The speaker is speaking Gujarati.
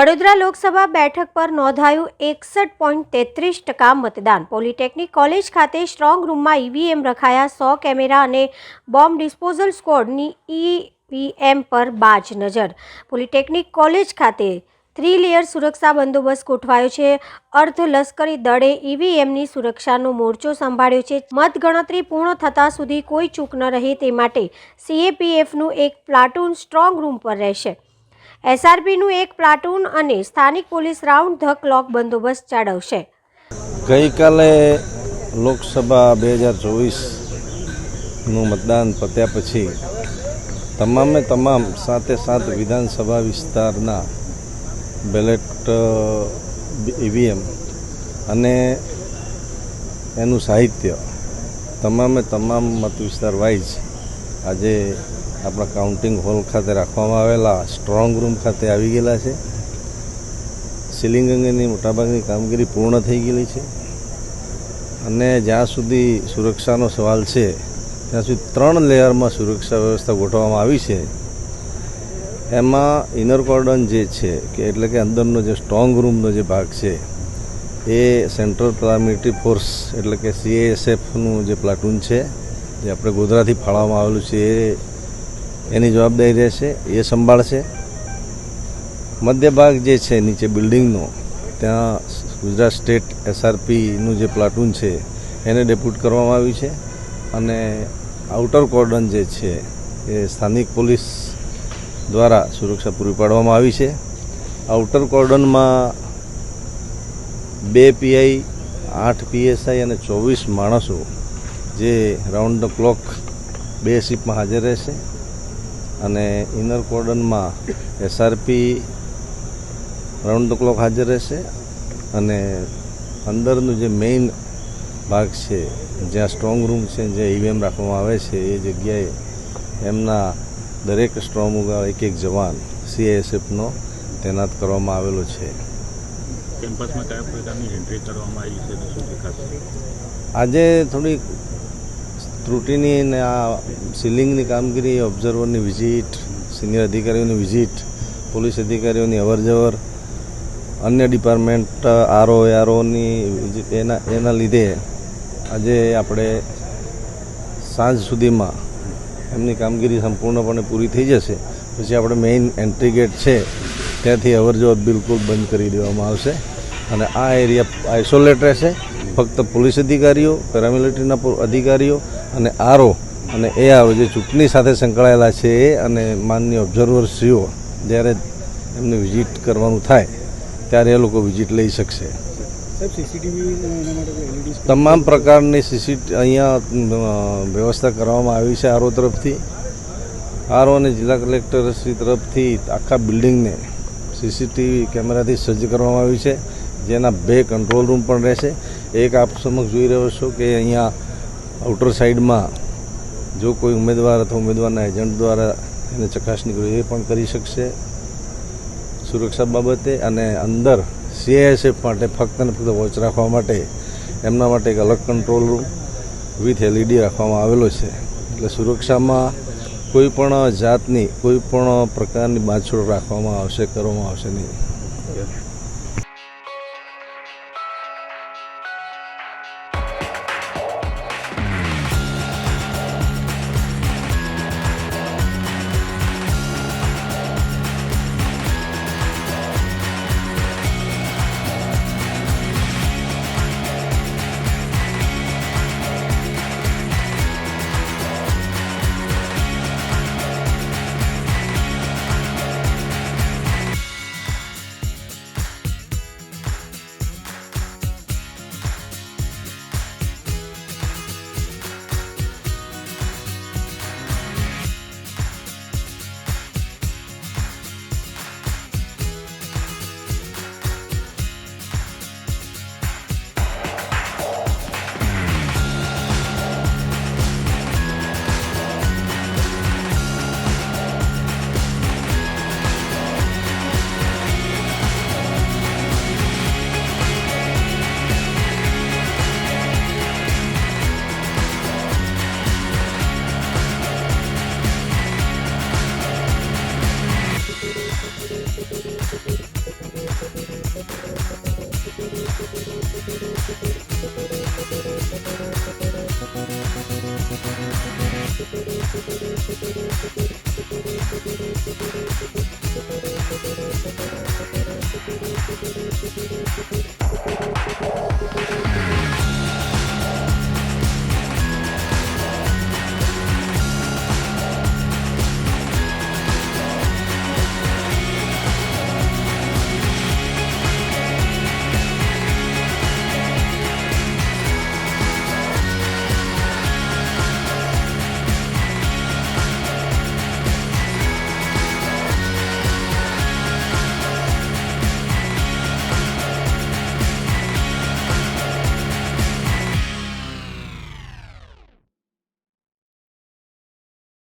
વડોદરા લોકસભા બેઠક પર નોંધાયું એકસઠ પોઈન્ટ તેત્રીસ ટકા મતદાન. પોલિટેકનિક કોલેજ ખાતે સ્ટ્રોંગ રૂમમાં ઈવીએમ રખાયા સો કેમેરા અને બોમ્બ ડિસ્પોઝલ સ્કોડની ઈવીએમ પર બાજ નજર. પોલિટેકનિક કોલેજ ખાતે થ્રી લેયર સુરક્ષા બંદોબસ્ત ગોઠવાયો છે. અર્ધ લશ્કરી દળે ઈવીએમની સુરક્ષાનો મોરચો સંભાળ્યો છે. મતગણતરી પૂર્ણ થતાં સુધી કોઈ ચૂક ન રહે તે માટે સીએપીએફનું એક પ્લાટૂન સ્ટ્રોંગ રૂમ પર રહેશે. એસઆરપીનું એક પ્લાટૂન અને સ્થાનિક પોલીસ રાઉન્ડ ધ ક્લોક બંદોબસ્ત જાળવશે. ગઈકાલે લોકસભા બે હજાર ચોવીસનું મતદાન પત્યા પછી તમામે તમામ સાતે સાત વિધાનસભા વિસ્તારના બેલેટ ઈવીએમ અને એનું સાહિત્ય તમામે તમામ મત વિસ્તાર વાઇઝ આજે આપણા કાઉન્ટિંગ હોલ ખાતે રાખવામાં આવેલા સ્ટ્રોંગ રૂમ ખાતે આવી ગયેલા છે. સીલિંગ અંગેની મોટાભાગની કામગીરી પૂર્ણ થઈ ગયેલી છે. અને જ્યાં સુધી સુરક્ષાનો સવાલ છે, ત્યાં સુધી ત્રણ લેયરમાં સુરક્ષા વ્યવસ્થા ગોઠવવામાં આવી છે. એમાં ઇનર કોર્ડન જે છે, કે એટલે કે અંદરનો જે સ્ટ્રોંગ રૂમનો જે ભાગ છે, એ સેન્ટ્રલ પેરામિલિટરી ફોર્સ એટલે કે સીએએસએફનું જે પ્લાટૂન છે, જે આપણે ગોધરાથી ફાળવવામાં આવેલું છે, એ એની જવાબદારી રહેશે, એ સંભાળશે. મધ્ય ભાગ જે છે, નીચે બિલ્ડિંગનો, ત્યાં ગુજરાત સ્ટેટ એસઆરપીનું જે પ્લાટૂન છે, એને ડેપ્યુટ કરવામાં આવ્યું છે. અને આઉટર કોર્ડન જે છે, એ સ્થાનિક પોલીસ દ્વારા સુરક્ષા પૂરી પાડવામાં આવી છે. આઉટર કોર્ડનમાં બે પીઆઈ, આઠ પીએસઆઈ અને ચોવીસ માણસો જે રાઉન્ડ ધ ક્લોક બે શિપમાં હાજર રહેશે. અને ઇનર કોર્ડનમાં એસઆરપી રાઉન્ડ ધ ક્લોક હાજર રહેશે અને અંદરનું જે મેઇન ભાગ છે જ્યાં સ્ટ્રોંગ રૂમ છે જ્યાં ઈવીએમ રાખવામાં આવે છે એ જગ્યાએ એમના દરેક સ્ટ્રોંગ રૂમમાં એક એક જવાન સીએએસએફનો તૈનાત કરવામાં આવેલો છે. કેમ્પસમાં કયા પ્રકારની એન્ટ્રી કરવામાં આવી છે આજે થોડીક ત્રુટીની ને આ સીલિંગની કામગીરી ઓબ્ઝર્વરની વિઝિટ સિનિયર અધિકારીઓની વિઝિટ પોલીસ અધિકારીઓની અવરજવર, અન્ય ડિપાર્ટમેન્ટ આરઓ આરઓની એના એના લીધે આજે આપણે સાંજ સુધીમાં એમની કામગીરી સંપૂર્ણપણે પૂરી થઈ જશે. પછી આપણે મેઇન એન્ટ્રી ગેટ છે, ત્યાંથી અવરજવર બિલકુલ બંધ કરી દેવામાં આવશે. અને આ એરિયા આઇસોલેટ રહેશે. ફક્ત પોલીસ અધિકારીઓ, પેરામિલિટરીના અધિકારીઓ અને આરો અને એ આરો જે ચૂંટણી સાથે સંકળાયેલા છે એ અને માનનીય ઓબ્ઝર્વરશ્રીઓ જ્યારે એમને વિઝિટ કરવાનું થાય ત્યારે એ લોકો વિઝિટ લઈ શકશે. તમામ પ્રકારની સીસીટી અહીંયા વ્યવસ્થા કરવામાં આવી છે આરઓ તરફથી. આરઓ અને જિલ્લા કલેક્ટરશ્રી તરફથી આખા બિલ્ડિંગને સીસીટીવી કેમેરાથી સજ્જ કરવામાં આવી છે જેના બે કંટ્રોલ રૂમ પણ રહેશે. એક આપ સમક્ષ જોઈ રહ્યો છો કે અહીંયા આઉટર સાઈડમાં જો કોઈ ઉમેદવાર અથવા ઉમેદવારના એજન્ટ દ્વારા એને ચકાસણી કરવી એ પણ કરી શકશે સુરક્ષા બાબતે અને અંદર સીઆઈએસએફ માટે ફક્ત ને ફક્ત વોચ રાખવા માટે, એમના માટે એક અલગ કંટ્રોલ રૂમ વિથ એલઈડી રાખવામાં આવેલો છે. એટલે સુરક્ષામાં કોઈ પણ જાતની, કોઈ પણ પ્રકારની બાંછોડ રાખવામાં આવશે, કરવામાં આવશે નહીં. Thank you.